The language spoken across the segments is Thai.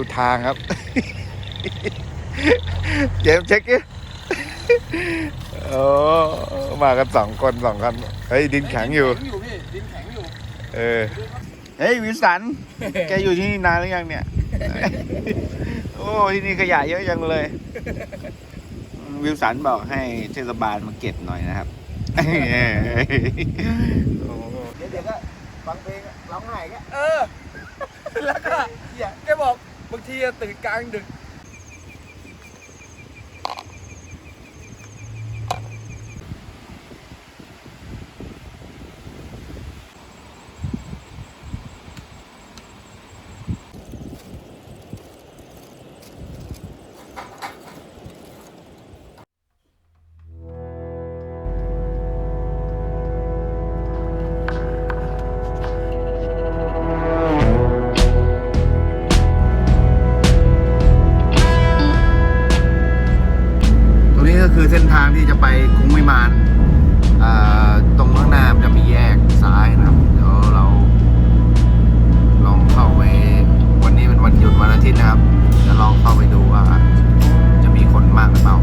ดูทางครับ เจมส์เช็คดิโอ้มากันสองคนสองคันเฮ้ยดินแข็งอยู่ดินแข็งอยู่พี่ดินแข็งอยู่ เออ เฮ้ยวิลสัน แกอยู่ที่นี่นานหรือยังเนี่ย โอ้ที่นี่ขยะเยอะจังเลย วิลสันบอกให้เทศบาลมาเก็บหน่อยนะครับโอ้โหเดี๋ยวเดี๋ยวก็ฟังเพลงร้องไห้แกเออ แล้วก็เนี่ยแกบอก บางทีตื่นกลางดึก คือเส้นทางที่จะไปคุ้งวิมานตรงข้างหน้ามันจะมีแยกซ้ายนะครับ เดี๋ยวเราลองเข้าไปวันนี้เป็นวันหยุดวันอาทิตย์นะครับ จะลองเข้าไปดูว่าจะมีคนมากหรือเปล่า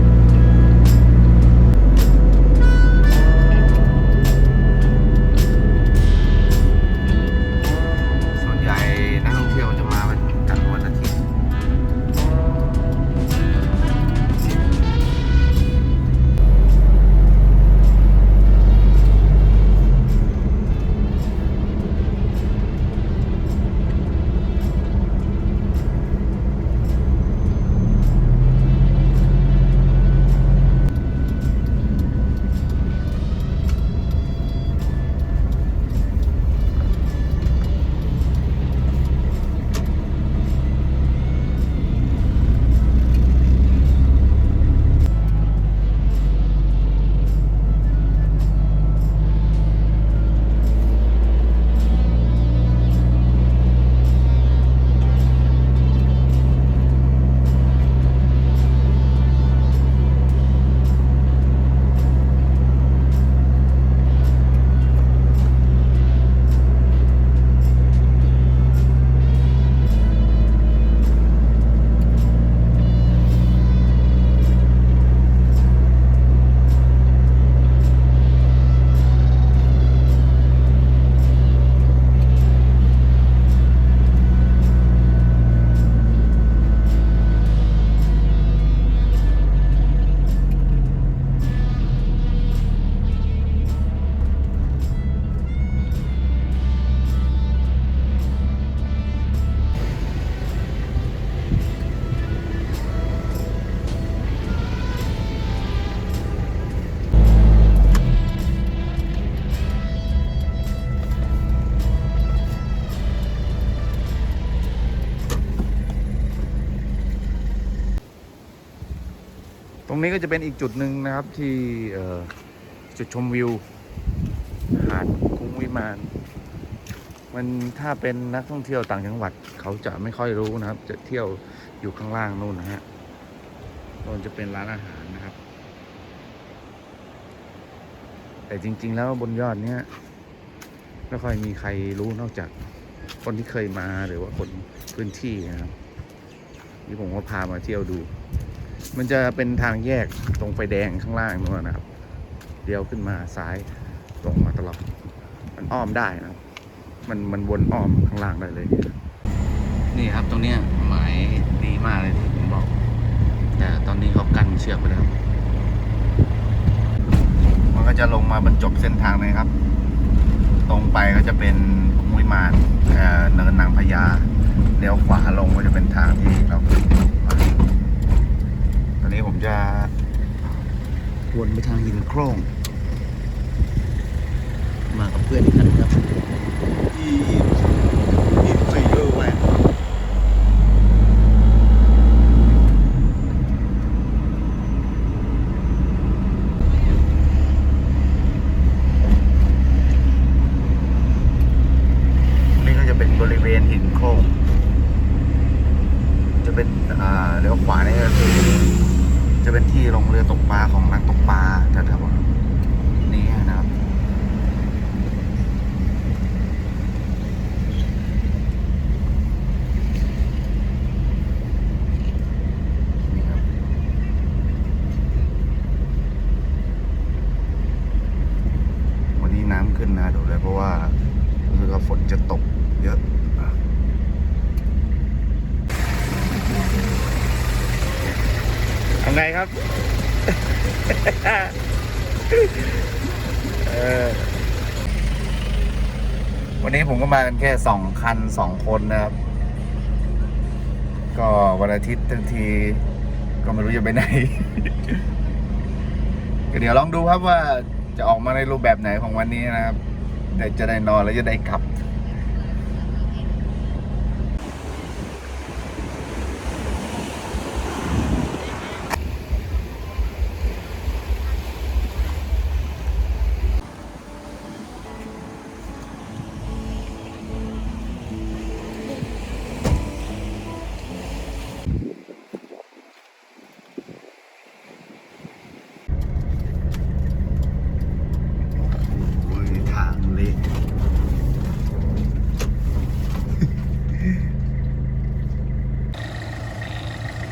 รงนี้ก็จะเป็นอีกจุดหนึ่งนะครับที่จุดชมวิว หาดคุ้งวิมานมันถ้าเป็นนักท่องเที่ยวต่างจังหวัดเขาจะไม่ค่อยรู้นะครับ จะเที่ยวอยู่ข้างล่างนู่นนะฮะนู่นจะเป็นร้านอาหารนะครับ แต่จริง ๆ แล้วบนยอดเนี้ยไม่ค่อยมีใครรู้นอกจากคนที่เคยมาหรือว่าคนพื้นที่นะครับนี่ผมก็พามาเที่ยวดู มันจะเป็นทางแยกตรงไฟแดงข้างล่างนู่นนะครับเลี้ยวขึ้นมาซ้ายตรงมาตลอด มันอ้อมได้นะมันมันวนอ้อมข้างล่างได้เลย นี่ครับตรงเนี้ยหมายดีมากเลยที่ผมบอก แต่ตอนนี้เขากั้นเชือกไปแล้ว มันก็จะลงมาบรรจบเส้นทางเลยครับ ตรงไปก็จะเป็นคุ้งวิมานเนินนางพญาเลี้ยวขวาลงก็จะเป็นทางที่เรา นี้ผมจะวนไปทางหินโคร่งมากับเพื่อนอีกคันครับที่ที่ฟเวอร์แวน กปลาของนักตกปลาแถวๆนี้นะครับ วันนี้น้ำขึ้นนะเดี๋ยวเลยเพราะว่ารู้สึกว่าฝนจะตก นนี้ผมก็มากันแค่สองคันสองคนนะครับ ก็วันอาทิตย์ทันทีก็ไม่รู้จะไปไหน ก็เดี๋ยวลองดูครับว่าจะออกมาในรูปแบบไหนของวันนี้นะครับแต่จะได้นอนแล้วจะได้กลับ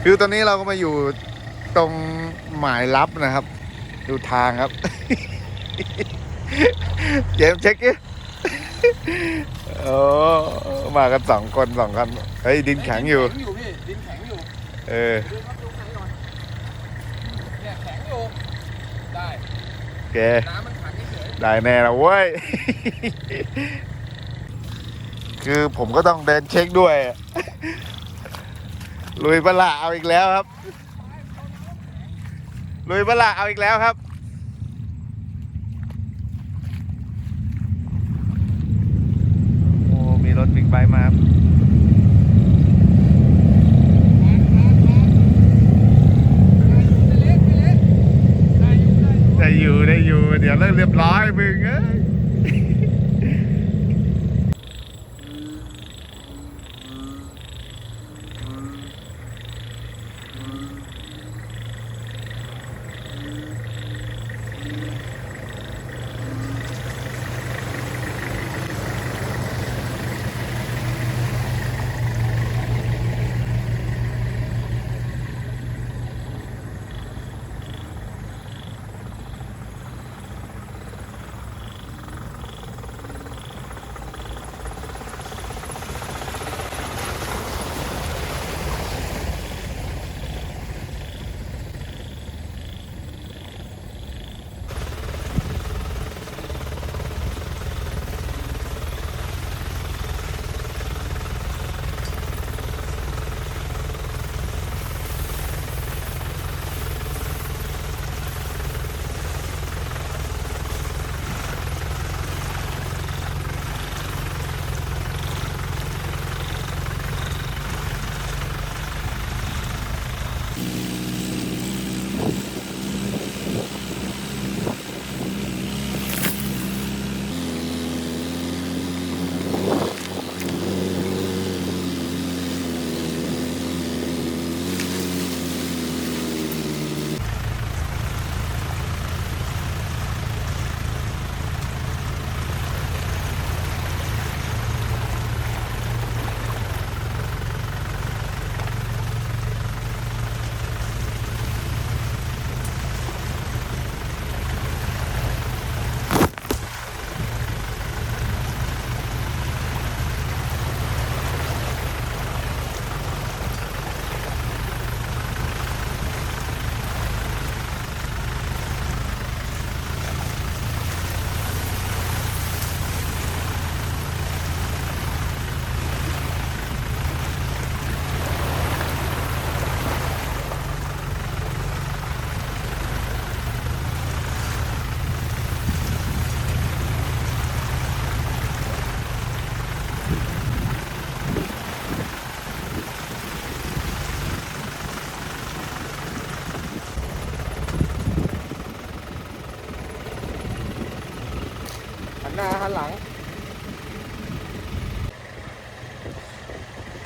คือตอนนี้เราก็มาอยู่ตรงหมายลับนะครับ ดูทางครับ เจมส์เช็คดิโอ้มากันสองคนสองคันเฮ้ยดินแข็งอยู่แข็งอยู่พี่ดินแข็งอยู่เออดูครับดูแข็งก่อนเนี่ยแข็งอยู่ได้โอเคน้ำมันขังเฉยได้แน่แล้วเว้ย คือผมก็ต้องเดินเช็คด้วย ลุยปลาเอาอีกแล้วครับ ลุยปลาเอาอีกแล้วครับ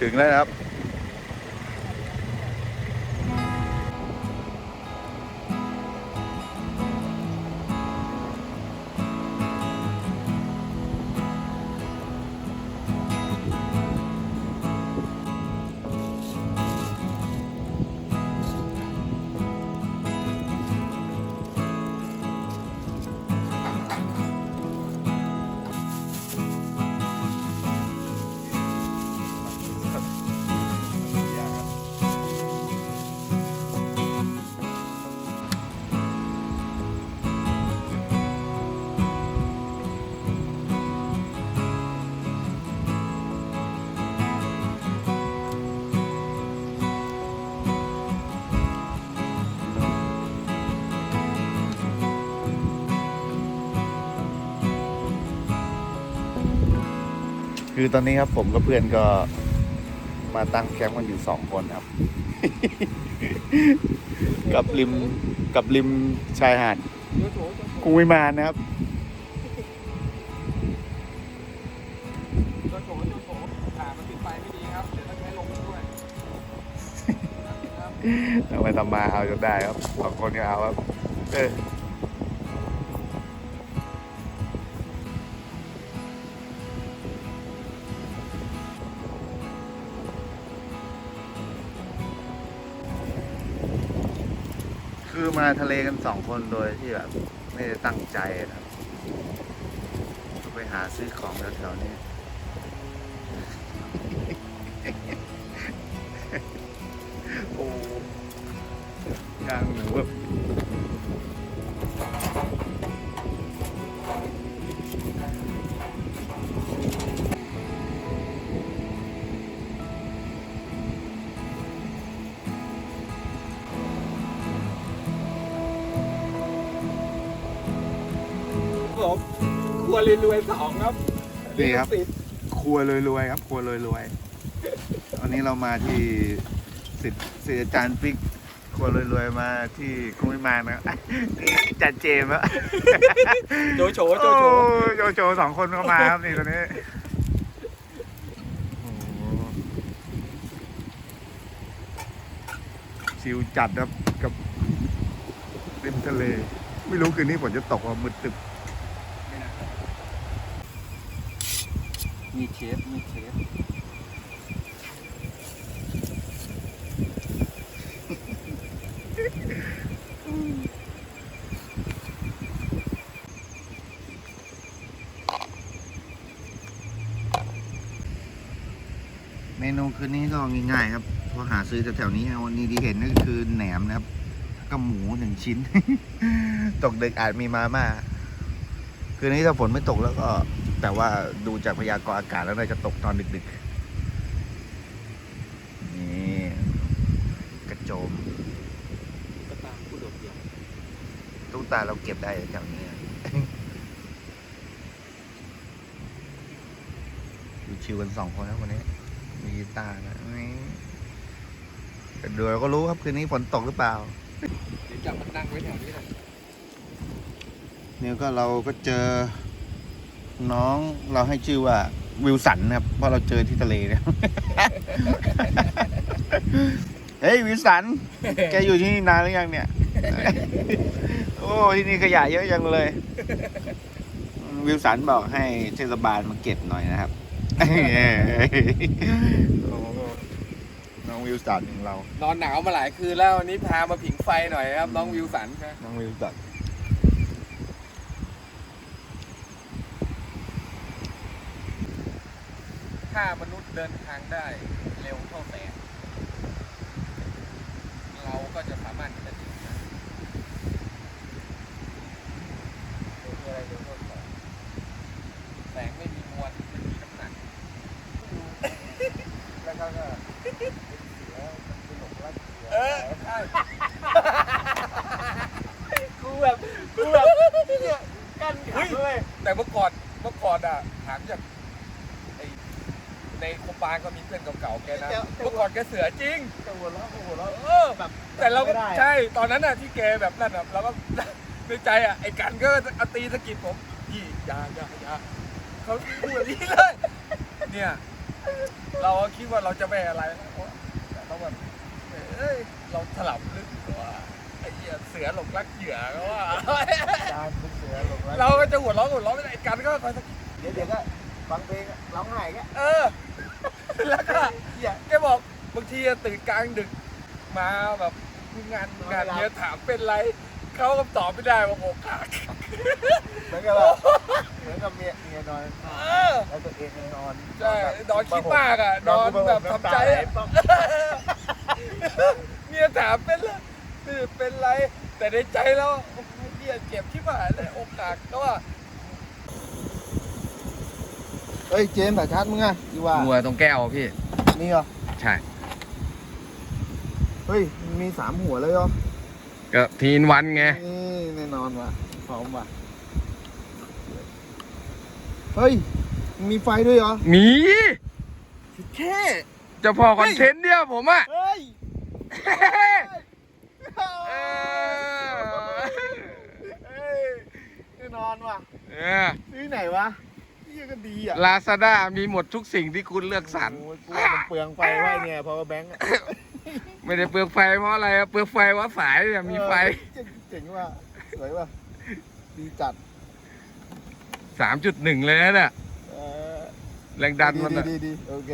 งแล้วครับ คือตอนนี้ครับผมกับเพื่อนก็มาตั้งแคมป์กันอยู่สองคนครับ กับริมกับริมชายหาดกุ้งวิมานนะครับโจโฉโจโฉอ่าไฟไม่ดีครับเดี๋ยวต้องใช้ลมด้วยครับ ทำไมทำมาเอาจนได้ครับสองคนก็เอาครับ เออ มาทะเลกันสองคนโดยที่แบบไม่ได้ตั้งใจนะครับ ไปหาซื้อของแถวๆนี้ ผมครัวรวยๆสองครับนี่ครับติดครัวรวยๆครับครัวรวยๆวันนี้เรามาที่สิทธิ์ศิษย์อาจารย์ปิ๊กครัวรวยๆมาที่กรุงวิมานนะครับจัดเจมส์ครับโจโฉโจโฉอ้โจโฉสองคนเข้ามาครับนี่ตอนนี้โอ้โหชิวจัดครับกับริมทะเล ไม่รู้คืนนี้ฝนจะตกว่ามืดตึบ มีเชฟมีเชฟเมนูคืนนี้ก็ง่ายๆครับพราะหาซื้อแถวๆนี้วันนี้ที่เห็นก็คือแหนมนะครับก็หมูหนึ่งชิ้น ตกดึกอาจมีมาม่าคืนนี้ถ้าฝนไม่ตกแล้วก็ แต่ว่าดูจากพยากรณ์อากาศแล้วน่าจะตกตอนดึกๆ นี่กระโจมกระตามผู้โดดเดี่ยวตู้ตาเราเก็บได้แถวนี้อยู่ชิวกันสองคนครับวันนี้ มีกีตาร์นะนี่แต่ดูเราก็รู้ครับคืนนี้ฝนตกหรือเปล่า เดี๋ยวจับมันนั่งไว้แถวนี้หน่อยเนี่ยก็เราก็เจอ น้องเราให้ชื่อว่าวิลสันนะครับ เพราะเราเจอที่ทะเลเนี่ย เฮ้ยวิลสัน แกอยู่ที่นี่นานหรือยังเนี่ย โอ้ที่นี่ขยะเยอะจังเลย วิลสันบอกให้เทศบาลมาเก็บหน่อยนะครับโอ้น้องวิลสันของเรา นอนหนาวมาหลายคืนแล้ววันนี้พามาผิงไฟหน่อยครับ น้องวิวสันครับ น้องวิลสัน ถ้ามนุษย์เดินทางได้เร็วเท่าแสงเราก็จะสามารถที่จะถึงนะมีอะไรเร็วเท่าแสงแสงไม่มีมวลไม่มีน้ำหนัก แล้วก็เป็นเสือเป็นหนกรัดเสื เออใช่กูแบบกูแบบเนี่ยกันขันเลย แต่เมื่อก่อนเมื่อก่อนอะถามจากไอ้ในโคปานก็มีเพื่อนเก่าๆ แกนะเมื่อก่อนแกเสือจริงจะหัวเราะก็หัวเราะเออแบบแต่เราก็ไม่ได้ ใช่ตอนนั้นอะที่แกแบบนั่นอะเราก็ ในใจอะไอ้กันก็เอาตีสะกิดผมพี่อยาอยาอยาเขาพูดแบบนี้เลย เนี่ย เราก็คิดว่าเราจะไม่อะไรนะเพราะแต่เราแบบเอ้ยเราถลับลึกกว่าไอ้เหี้ยเสือหลงรักเหยื่อก็ว่า จานเป็นเสือหลงรักเราก็จะหัวเราะหัวเราะไม่ได้ไอ้กันก็คอยสะกิดเดี๋ยวเดี๋ยวก็ฟังเพลงอะร้องไห้แกเออ แล้วก็เหี้ยแกบอกบางทีอะตื่นกลางดึกมาแบบงานงานเนี้ยถามเป็นไรเขาก็ตอบไม่ได้ว่าอกหักเหมือนกับว่าเหมือนกับเมียเมียนอนเออแล้วตัวเองนอนใช่นอนคิดมากอะนอนแบบทำใจอะต้องเมียถามเป็นไรคือเป็นไร แต่ในใจแล้วโอ้โหเมียเจ็บที่หายเลยอกหักก็ว่า เฮ้ยเจมส์แต่ชัดมึงอะดีว่าหัวตรงแก้วพี่ นี่เหรอ ใช่ เฮ้ยมันมีสามหัวเลยเหรอ ก็ทีนวันไง นี่แน่นอนว่ะพร้อมว่ะ เฮ้ยมีไฟด้วยเหรอมี แค่ เจะพอคอนเทนต์เนี่ยผมอะ เฮ้ยเออเฮ้ยแน่นอนว่ะเออซื้อไหนวะ นี่ก็ดีอะลาซาด้ามีหมดทุกสิ่งที่คุณเลือกสรร โอ้ยกลัวมันเปลืองไฟไว้เนี่ย power bank อะไม่ได้เปลืองไฟเพราะอะไรอะเปลืองไฟเพราะสายเนี่ยมีไฟเออเจ๋งเจ๋งว่ะสวยว่ะดีจัด3.1 เลยนะเนี่ยเออแรงดันมันดีอะดีดีโอเค